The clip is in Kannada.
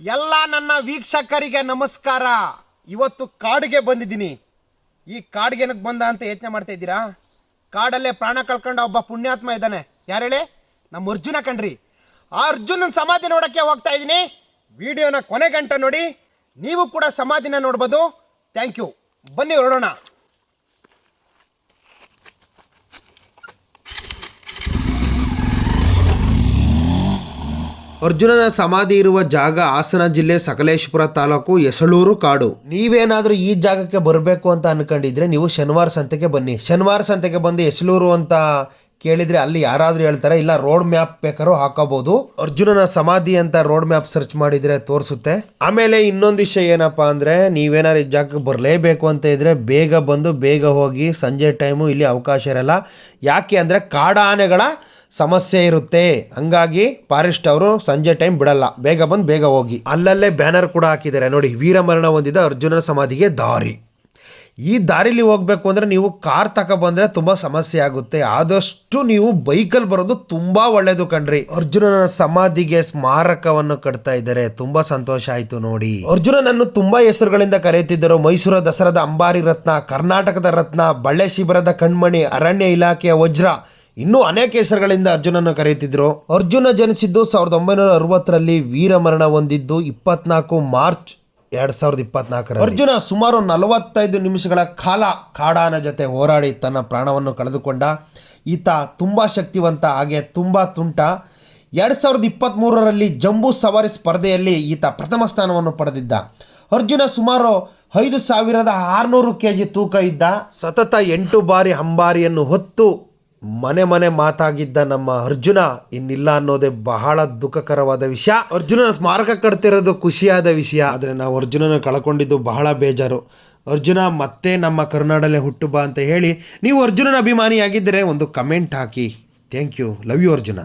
ಎಲ್ಲ ನನ್ನ ವೀಕ್ಷಕರಿಗೆ ನಮಸ್ಕಾರ. ಇವತ್ತು ಕಾಡಿಗೆ ಬಂದಿದ್ದೀನಿ. ಈ ಕಾಡಿಗೆ ಏನಕ್ಕೆ ಬಂದ ಅಂತ ಯೋಚನೆ ಮಾಡ್ತಾ ಇದ್ದೀರಾ? ಕಾಡಲ್ಲೇ ಪ್ರಾಣ ಕಳ್ಕೊಂಡ ಒಬ್ಬ ಪುಣ್ಯಾತ್ಮ ಇದ್ದಾನೆ. ಯಾರು ಹೇಳಿ? ನಮ್ಮ ಅರ್ಜುನ ಕಣ್ರಿ. ಆ ಅರ್ಜುನನ ಸಮಾಧಿ ನೋಡೋಕ್ಕೆ ಹೋಗ್ತಾ ಇದ್ದೀನಿ. ವಿಡಿಯೋನ ಕೊನೆ ಗಂಟೆ ನೋಡಿ. ನೀವು ಕೂಡ ಸಮಾಧಿನ ನೋಡ್ಬೋದು. Thank you. ಬನ್ನಿ ಹೊರಡೋಣ. ಅರ್ಜುನನ ಸಮಾಧಿ ಇರುವ ಜಾಗ ಹಾಸನ ಜಿಲ್ಲೆ ಸಕಲೇಶಪುರ ತಾಲೂಕು ಎಸಳೂರು ಕಾಡು. ನೀವೇನಾದರೂ ಈ ಜಾಗಕ್ಕೆ ಬರಬೇಕು ಅಂತ ಅನ್ಕೊಂಡಿದ್ರೆ ನೀವು ಶನಿವಾರ ಸಂತೆಗೆ ಬನ್ನಿ. ಶನಿವಾರ ಸಂತೆಗೆ ಬಂದು ಎಸಳೂರು ಅಂತ ಕೇಳಿದ್ರೆ ಅಲ್ಲಿ ಯಾರಾದರೂ ಹೇಳ್ತಾರೆ, ಇಲ್ಲ ರೋಡ್ ಮ್ಯಾಪ್ ಬೇಕಾದ್ರೂ ಹಾಕೋಬಹುದು ಅರ್ಜುನನ ಸಮಾಧಿ ಅಂತ ರೋಡ್ ಮ್ಯಾಪ್ ಸರ್ಚ್ ಮಾಡಿದ್ರೆ ತೋರಿಸುತ್ತೆ. ಆಮೇಲೆ ಇನ್ನೊಂದು ವಿಷಯ ಏನಪ್ಪಾ ಅಂದ್ರೆ, ನೀವೇನಾದ್ರು ಈ ಜಾಗಕ್ಕೆ ಬರಲೇಬೇಕು ಅಂತ ಇದ್ರೆ ಬೇಗ ಬಂದು ಬೇಗ ಹೋಗಿ ಸಂಜೆ ಟೈಮು ಇಲ್ಲಿ ಅವಕಾಶ ಇರಲ್ಲ. ಯಾಕೆ ಅಂದ್ರೆ ಕಾಡಾನೆಗಳ ಸಮಸ್ಯೆ ಇರುತ್ತೆ. ಹಂಗಾಗಿ ಫಾರೆಸ್ಟ್ ಅವರು ಸಂಜೆ ಟೈಮ್ ಬಿಡಲ್ಲ. ಬೇಗ ಬಂದು ಬೇಗ ಹೋಗಿ. ಅಲ್ಲಲ್ಲೇ ಬ್ಯಾನರ್ ಕೂಡ ಹಾಕಿದ್ದಾರೆ. ನೋಡಿ, ವೀರಮರಣ ಹೊಂದಿದ ಅರ್ಜುನನ ಸಮಾಧಿಗೆ ದಾರಿ. ಈ ದಾರಿಲಿ ಹೋಗ್ಬೇಕು ಅಂದ್ರೆ ನೀವು ಕಾರ್ ತಗೊಬಂದ್ರೆ ತುಂಬಾ ಸಮಸ್ಯೆ ಆಗುತ್ತೆ. ಆದಷ್ಟು ನೀವು ಬೈಕಲ್ಲಿ ಬರೋದು ತುಂಬಾ ಒಳ್ಳೆಯದು ಕಣ್ರಿ. ಅರ್ಜುನನ ಸಮಾಧಿಗೆ ಸ್ಮಾರಕವನ್ನು ಕಟ್ತಾ ಇದ್ದಾರೆ. ತುಂಬಾ ಸಂತೋಷ ಆಯ್ತು ನೋಡಿ. ಅರ್ಜುನನನ್ನು ತುಂಬಾ ಹೆಸರುಗಳಿಂದ ಕರೆಯುತ್ತಿದ್ದರು. ಮೈಸೂರ ದಸರಾದ ಅಂಬಾರಿ ರತ್ನ, ಕರ್ನಾಟಕದ ರತ್ನ, ಬಳ್ಳೆ ಶಿಬಿರದ ಕಣ್ಮಣಿ, ಅರಣ್ಯ ಇಲಾಖೆಯ ವಜ್ರ ಇನ್ನೂ ಅನೇಕ ಹೆಸರುಗಳಿಂದ ಅರ್ಜುನನ್ನು ಕರೆಯುತ್ತಿದ್ರು ಅರ್ಜುನ ಜನಿಸಿದ್ದು ಸಾವಿರದ ಒಂಬೈನೂರ ಅರವತ್ತರಲ್ಲಿ ವೀರಮರಣ ಹೊಂದಿದ್ದು ಇಪ್ಪತ್ನಾಲ್ಕು ಮಾರ್ಚ್ ಎರಡು ಸಾವಿರದ ಇಪ್ಪತ್ನಾಲ್ಕರ ಅರ್ಜುನ ಸುಮಾರು ನಲವತ್ತೈದು ನಿಮಿಷಗಳ ಕಾಲ ಕಾಡಾನ ಜೊತೆ ಹೋರಾಡಿ ತನ್ನ ಪ್ರಾಣವನ್ನು ಕಳೆದುಕೊಂಡ. ಈತ ತುಂಬಾ ಶಕ್ತಿವಂತ, ಹಾಗೆ ತುಂಬಾ ತುಂಟ. ಎರಡು ಸಾವಿರದ ಇಪ್ಪತ್ತ್ಮೂರರಲ್ಲಿ ಜಂಬೂ ಸವಾರಿ ಸ್ಪರ್ಧೆಯಲ್ಲಿ ಈತ ಪ್ರಥಮ ಸ್ಥಾನವನ್ನು ಪಡೆದಿದ್ದ. ಅರ್ಜುನ ಸುಮಾರು ಐದು ಸಾವಿರದ ಆರುನೂರು ಕೆ ಜಿ ತೂಕ ಇದ್ದ. ಸತತ ಎಂಟು ಬಾರಿ ಅಂಬಾರಿಯನ್ನು ಹೊತ್ತು ಮನೆ ಮನೆ ಮಾತಾಗಿದ್ದ ನಮ್ಮ ಅರ್ಜುನ ಇನ್ನಿಲ್ಲ ಅನ್ನೋದೇ ಬಹಳ ದುಃಖಕರವಾದ ವಿಷಯ. ಅರ್ಜುನನ ಸ್ಮಾರಕ ಕಟ್ತಿರೋದು ಖುಷಿಯಾದ ವಿಷಯ. ಆದರೆ ನಾವು ಅರ್ಜುನನ ಕಳ್ಕೊಂಡಿದ್ದು ಬಹಳ ಬೇಜಾರು. ಅರ್ಜುನ ಮತ್ತೆ ನಮ್ಮ ಕರ್ನಾಡಲ್ಲೇ ಹುಟ್ಟು ಬಾ ಅಂತ ಹೇಳಿ ನೀವು ಅರ್ಜುನನ ಅಭಿಮಾನಿಯಾಗಿದ್ದರೆ ಒಂದು comment hockey. Thank you. Love you Arjuna.